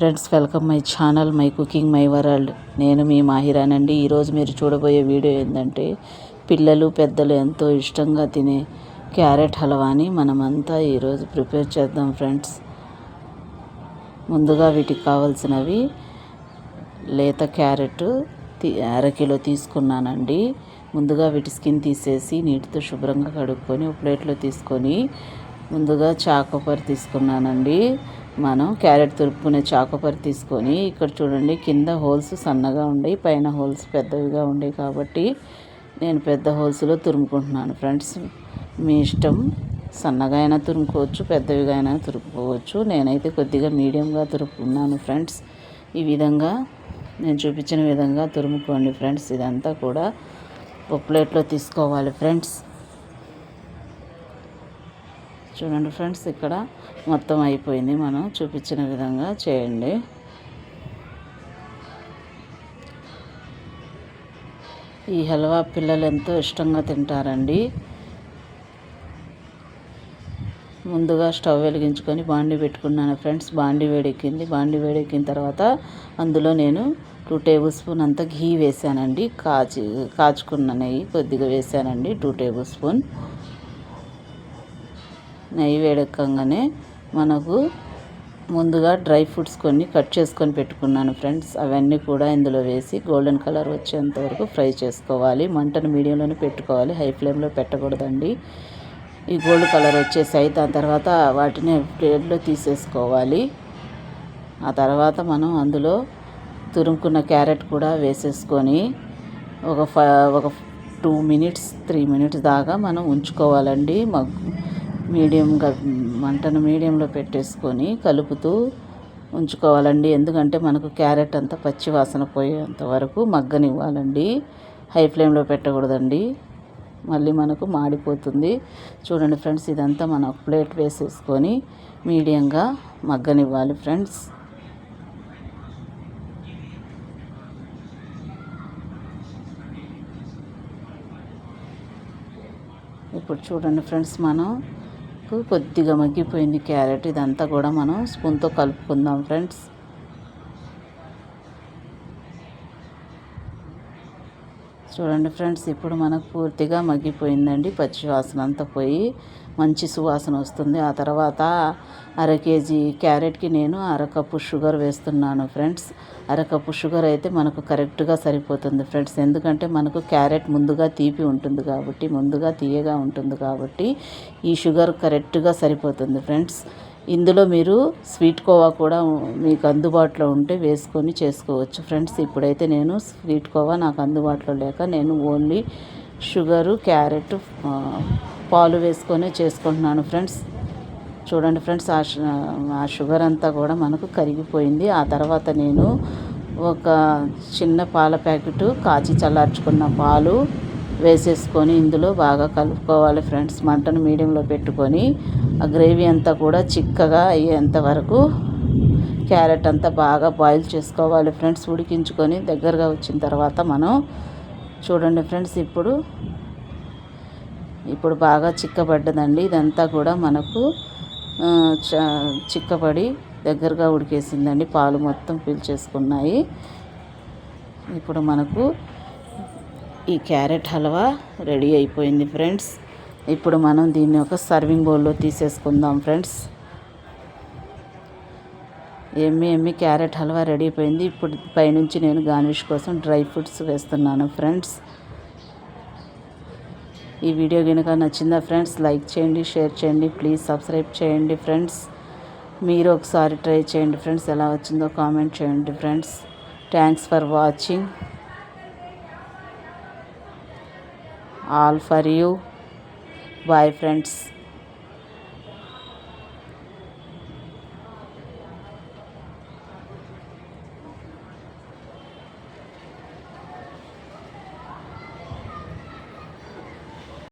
Friends welcome my channel my cooking my world నేను మీ మాహిరానండి. ఈరోజు మీరు చూడబోయే వీడియో ఏంటంటే పిల్లలు పెద్దలు ఎంతో ఇష్టంగా తినే క్యారెట్ హల్వాని మనమంతా ఈరోజు ప్రిపేర్ చేద్దాం ఫ్రెండ్స్. ముందుగా వీటికి కావాల్సినవి లేత క్యారెట్ అరకిలో తీసుకున్నానండి. ముందుగా వీటి స్కిన్ తీసేసి నీటితో శుభ్రంగా కడుక్కొని ఒక ప్లేట్లో తీసుకొని ముందుగా చాకోపర్ తీసుకున్నానండి. మనం క్యారెట్ తురుపుకునే చాకోపరి తీసుకొని ఇక్కడ చూడండి కింద హోల్స్ సన్నగా ఉండేవి పైన హోల్స్ పెద్దవిగా ఉండేవి కాబట్టి నేను పెద్ద హోల్స్లో తురుముకుంటున్నాను. ఫ్రెండ్స్ మీ ఇష్టం సన్నగా అయినా తురుముకోవచ్చు పెద్దవిగా అయినా తురుపుకోవచ్చు. నేనైతే కొద్దిగా మీడియంగా తురుపుకున్నాను ఫ్రెండ్స్. ఈ విధంగా నేను చూపించిన విధంగా తురుముకోండి ఫ్రెండ్స్. ఇదంతా కూడా ఒక ప్లేట్లో తీసుకోవాలి ఫ్రెండ్స్. చూడండి ఫ్రెండ్స్ ఇక్కడ మొత్తం అయిపోయింది. మనం చూపించిన విధంగా చేయండి. ఈ హల్వా పిల్లలు ఎంతో ఇష్టంగా తింటారండి. ముందుగా స్టవ్ వెలిగించుకొని బాండి పెట్టుకున్నాను ఫ్రెండ్స్. బాండి వేడెక్కింది. బాండి వేడెక్కిన తర్వాత అందులో నేను టూ టేబుల్ స్పూన్ అంత ఘీ వేసానండి కాచి కాచుకున్న నెయ్యి కొద్దిగా వేసానండి టూ టేబుల్ స్పూన్. నెయ్యి వేడెక్కగానే మనకు ముందుగా డ్రై ఫ్రూట్స్ కొన్ని కట్ చేసుకొని పెట్టుకున్నాను ఫ్రెండ్స్. అవన్నీ కూడా ఇందులో వేసి గోల్డెన్ కలర్ వచ్చేంత వరకు ఫ్రై చేసుకోవాలి. మంటను మీడియంలోనే పెట్టుకోవాలి. హై ఫ్లేమ్లో పెట్టకూడదండి. ఈ గోల్డ్ కలర్ వచ్చేసాయి దాని తర్వాత వాటిని ప్లేట్లో తీసేసుకోవాలి. ఆ తర్వాత మనం అందులో తురుముకున్న క్యారెట్ కూడా వేసేసుకొని ఒక ఫ ఒక టూ మినిట్స్ త్రీ మినిట్స్ దాకా మనం ఉంచుకోవాలండి. మగ్గు మీడియంగా మంటను మీడియంలో పెట్టేసుకొని కలుపుతూ ఉంచుకోవాలండి. ఎందుకంటే మనకు క్యారెట్ అంతా పచ్చి వాసన పోయేంత వరకు మగ్గనివ్వాలండి. హై ఫ్లేమ్లో పెట్టకూడదండి. మళ్ళీ మనకు మాడిపోతుంది. చూడండి ఫ్రెండ్స్ ఇదంతా మనం ప్లేట్ వేసేసుకొని మీడియంగా మగ్గనివ్వాలి ఫ్రెండ్స్. ఇప్పుడు చూడండి ఫ్రెండ్స్ మనం కొద్దిగా మగ్గిపోయింది క్యారెట్. ఇదంతా కూడా మనం స్పూన్తో కలుపుకుందాం ఫ్రెండ్స్. చూడండి ఫ్రెండ్స్ ఇప్పుడు మనకు పూర్తిగా మగ్గిపోయిందండి పచ్చి వాసన అంతా పోయి మంచి సువాసన వస్తుంది. ఆ తర్వాత అర కేజీ క్యారెట్కి నేను అరకప్పు షుగర్ వేస్తున్నాను ఫ్రెండ్స్. అరకప్పు షుగర్ అయితే మనకు కరెక్ట్గా సరిపోతుంది ఫ్రెండ్స్. ఎందుకంటే మనకు క్యారెట్ ముందుగా తీపి ఉంటుంది కాబట్టి ముందుగా తీయగా ఉంటుంది కాబట్టి ఈ షుగర్ కరెక్ట్గా సరిపోతుంది ఫ్రెండ్స్. ఇందులో మీరు స్వీట్ కోవా కూడా మీకు అందుబాటులో ఉంటే వేసుకొని చేసుకోవచ్చు. ఫ్రెండ్స్ ఇప్పుడైతే నేను స్వీట్ కోవా నాకు అందుబాటులో లేక నేను ఓన్లీ షుగరు క్యారెట్ పాలు వేసుకొని చేసుకుంటున్నాను ఫ్రెండ్స్. చూడండి ఫ్రెండ్స్ ఆ షుగర్ అంతా కూడా మనకు కరిగిపోయింది. ఆ తర్వాత నేను ఒక చిన్న పాల ప్యాకెట్ కాచి చల్లార్చుకున్న పాలు వేసేసుకొని ఇందులో బాగా కలుపుకోవాలి ఫ్రెండ్స్. మంటను మీడియంలో పెట్టుకొని ఆ గ్రేవీ అంతా కూడా చిక్కగా అయ్యేంత వరకు క్యారెట్ అంతా బాగా బాయిల్ చేసుకోవాలి ఫ్రెండ్స్. ఉడికించుకొని దగ్గరగా వచ్చిన తర్వాత మనం చూడండి ఫ్రెండ్స్ ఇప్పుడు ఇప్పుడు బాగా చిక్కబడ్డదండి. ఇదంతా కూడా మనకు చిక్కబడి దగ్గరగా ఉడికేసిందండి. పాలు మొత్తం పీల్చేసుకున్నాయి. ఇప్పుడు మనకు ఈ క్యారెట్ హల్వా రెడీ అయిపోయింది ఫ్రెండ్స్. ఇప్పుడు మనం దీన్ని ఒక సర్వింగ్ బౌల్లో తీసేసుకుందాం ఫ్రెండ్స్. ఎమ్మి ఎమ్మి క్యారెట్ హల్వా రెడీ అయిపోయింది. ఇప్పుడు పైనుంచి నేను గార్నిష్ కోసం డ్రై ఫ్రూట్స్ వేస్తున్నాను ఫ్రెండ్స్. ఈ వీడియో కనుక నచ్చిందా ఫ్రెండ్స్ లైక్ చేయండి షేర్ చేయండి ప్లీజ్ సబ్స్క్రైబ్ చేయండి ఫ్రెండ్స్. మీరు ఒకసారి ట్రై చేయండి ఫ్రెండ్స్ ఎలా వచ్చిందో కామెంట్ చేయండి friends. Thanks for watching. All for you bye friends